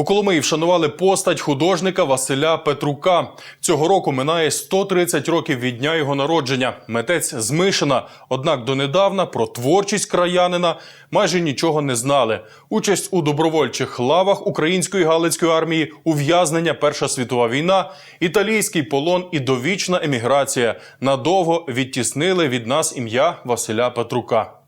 У Коломиї вшанували постать художника Василя Петрука. Цього року минає 130 років від дня його народження. Митець з. Однак донедавна про творчість краянина майже нічого не знали. Участь у добровольчих лавах української галицької армії, ув'язнення Перша світова війна, італійський полон і довічна еміграція надовго відтіснили від нас ім'я Василя Петрука.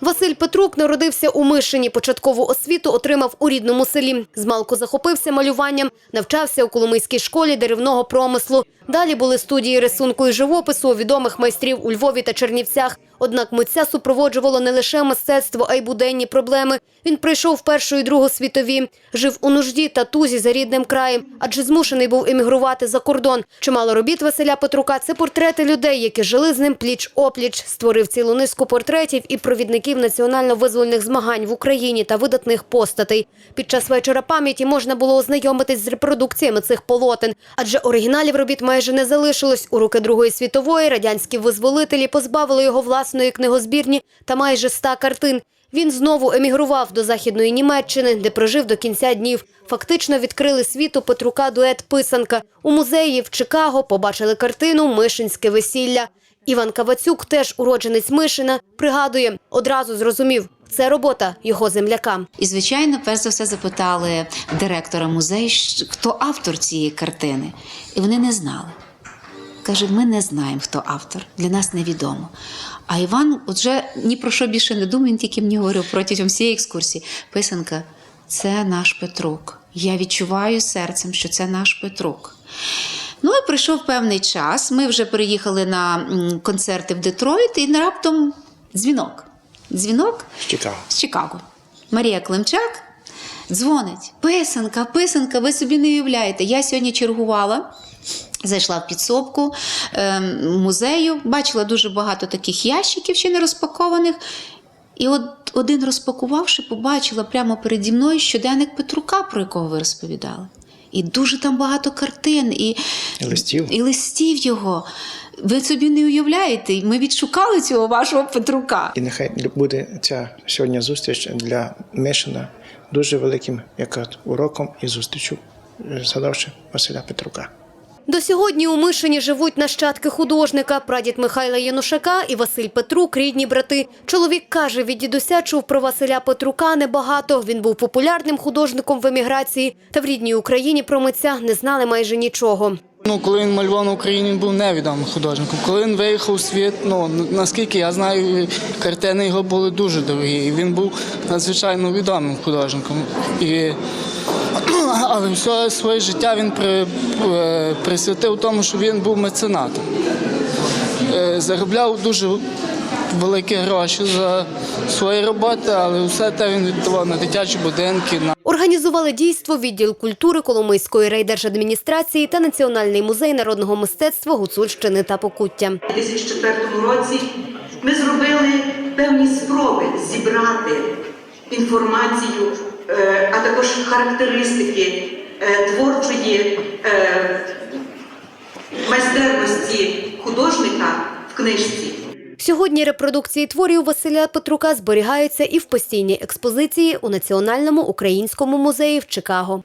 Василь Петрук народився у Мишині. Початкову освіту отримав у рідному селі. Змалку захопився малюванням, навчався у Коломийській школі деревного промислу. Далі були студії рисунку і живопису відомих майстрів у Львові та Чернівцях. Однак митця супроводжувало не лише мистецтво, а й буденні проблеми. Він прийшов в Першу і Другу світові, жив у нужді та тузі за рідним краєм, адже змушений був емігрувати за кордон. Чимало робіт Василя Петрука це портрети людей, які жили з ним пліч-опліч. Створив цілу низку портретів і провідників національно-визвольних змагань в Україні та видатних постатей. Під час вечора пам'яті можна було ознайомитись з репродукціями цих полотен, адже оригіналів робіт майже не залишилось. У руки Другої світової радянські визволителі позбавили його власної книгозбірні та майже ста картин. Він знову емігрував до Західної Німеччини, де прожив до кінця днів. Фактично відкрили світу Петрука дует «Писанка». У музеї в Чикаго побачили картину «Мишинське весілля». Іван Кавацюк, теж уродженець Мишина, пригадує, одразу зрозумів – це робота його земляка. І, звичайно, перш за все запитали директора музею, хто автор цієї картини. І вони не знали. Каже, ми не знаємо, хто автор, для нас невідомо. А Іван вже ні про що більше не думав, він тільки мені говорив протягом всієї екскурсії. Писанка, це наш Петрук. Я відчуваю серцем, що це наш Петрук. Ну і прийшов певний час. Ми вже приїхали на концерти в Детройт, і раптом дзвінок. Дзвінок Чикаго. з Чикаго. Марія Климчак дзвонить. Писанка, писанка, ви собі не уявляєте. Я сьогодні чергувала. Зайшла в підсобку ем, музею, бачила дуже багато таких ящиків, ще не розпакованих. І от один розпакувавши, побачила прямо переді мною щоденник Петрука, про якого ви розповідали. І дуже там багато картин, і, І листів. і листів його. Ви собі не уявляєте, ми відшукали цього вашого Петрука. І нехай буде ця сьогодні зустріч для Мишина дуже великим як уроком і зустрічю, е, згадавши Василя Петрука. До сьогодні у Мишині живуть нащадки художника, прадід Михайла Янушака і Василь Петрук, рідні брати. Чоловік каже, від дідуся чув про Василя Петрука небагато. Він був популярним художником в еміграції, та в рідній Україні про митця не знали майже нічого. Ну, коли він малював на Україні, він був невідомим художником. Коли він виїхав у світ, ну наскільки я знаю, картини його були дуже дорогі. І він був надзвичайно відомим художником. І, але все своє життя він при, е, присвятив тому, що він був меценатом. Е, Заробляв дуже великі гроші за свої роботи, але все те він віддавав на дитячі будинки, на Організували дійство відділ культури Коломийської райдержадміністрації та Національний музей народного мистецтва Гуцульщини та Покуття. У 2004 році ми зробили певні спроби зібрати інформацію, е, а також характеристики е, творчої е, майстерності художника в книжці. Сьогодні репродукції творів Василя Петрука зберігаються і в постійній експозиції у Національному українському музеї в Чикаго.